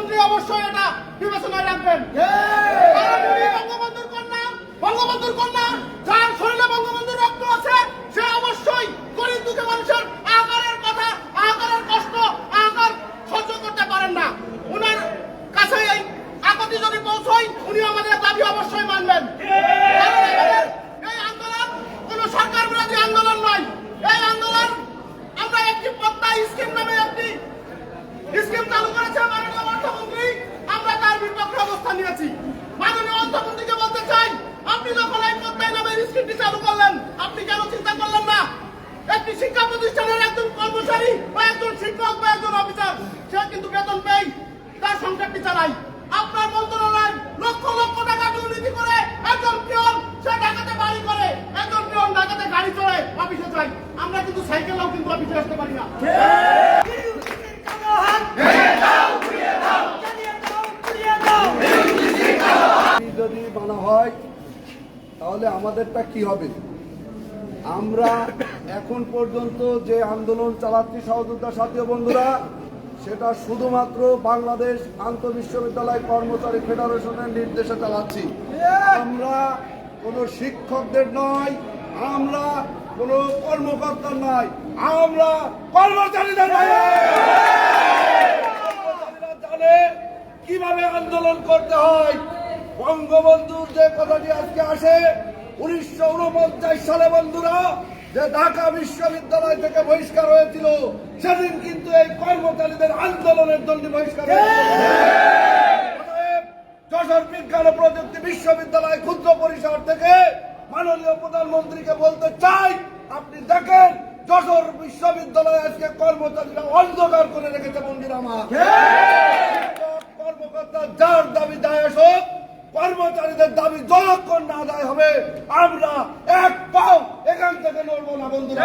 বিষয়টা বিবেচনায় রাখবেন। বঙ্গবন্ধুর কন্যা। বঙ্গবন্ধুর কন্যা যার শরীরে বঙ্গবন্ধুর রক্ত আছে সে অবশ্যই গরিব দুঃখী মানুষের আকারের কথা আকারের কষ্ট আকার সহ্য করতে পারেন না। উনার কাছে এই আপত্তি যদি পৌঁছয় উনি আমাদের দাবি অবশ্যই মানবেন। এই আন্দোলন কোন সরকার বিরোধী আন্দোলন নয়। এই আন্দোলন আমরা একটি পদ্মা স্কিম নামে একটি স্কিম চালু করেছে মাননীয় অর্থমন্ত্রী আমরা তার বিপক্ষে অবস্থান নিয়েছি। মাননীয় অর্থমন্ত্রীকে বলতে চাই, আপনি যখন এই পদ্মায় নামের স্কিমটি চালু করলেন, আপনি কেন চিন্তা করলেন না? একটি শিক্ষা প্রতিষ্ঠানের একজন কর্মচারী বা একজন শিক্ষক বা একজন অফিসার, সে কিন্তু বেতন পেয়ে তার সংসারটি চালায়। আপনার মন্ত্রণালয় লক্ষ লক্ষ টাকা দুর্নীতি করে একজন পিয়ন, সে ঢাকাতে বাড়ি করে, একজন পিয়ন ঢাকাতে গাড়ি চড়ে অফিসে যায়। আমরা কিন্তু সাইকেলেও কিন্তু অফিসে আসতে পারি না যদি মানা হয় তাহলে আমাদেরটা কি হবে? আমরা এখন পর্যন্ত যে আন্দোলন চালাচ্ছি সহযোদ্ধা সাথী বন্ধুরা, সেটা শুধুমাত্র বাংলাদেশ আন্তঃ বিশ্ববিদ্যালয় কর্মচারী ফেডারেশনের নির্দেশে চালাচ্ছি। আমরা কোনো শিক্ষকদের নয়, আমরা কোনো কর্মকর্তার নয়, আমরা কর্মচারীদের জানে কীভাবে আন্দোলন করতে হয়। বঙ্গবন্ধুর যে কথাটি আজকে আসে, উনিশশো উনপঞ্চাশ সালে বন্ধুরা, যে ঢাকা বিশ্ববিদ্যালয় থেকে বহিষ্কার হয়েছিল, সেদিন কিন্তু এই কর্মচারীদের আন্দোলনের জন্য বহিষ্কার যশোর বিজ্ঞান ও প্রযুক্তি বিশ্ববিদ্যালয় ক্ষুদ্র পরিসর থেকে মাননীয় প্রধানমন্ত্রীকে বলতে চাই, আপনি দেখেন, যশোর বিশ্ববিদ্যালয় আজকে কর্মচারীরা অন্ধকার করে রেখেছে মন্দির আমার শিক্ষক, কর্মকর্তা যার দাবি দায় হোক কর্মচারীদের দাবি যতক্ষণ না আদায় হবে আমরা এক পাও এখান থেকে নড়বো না বন্ধুরা।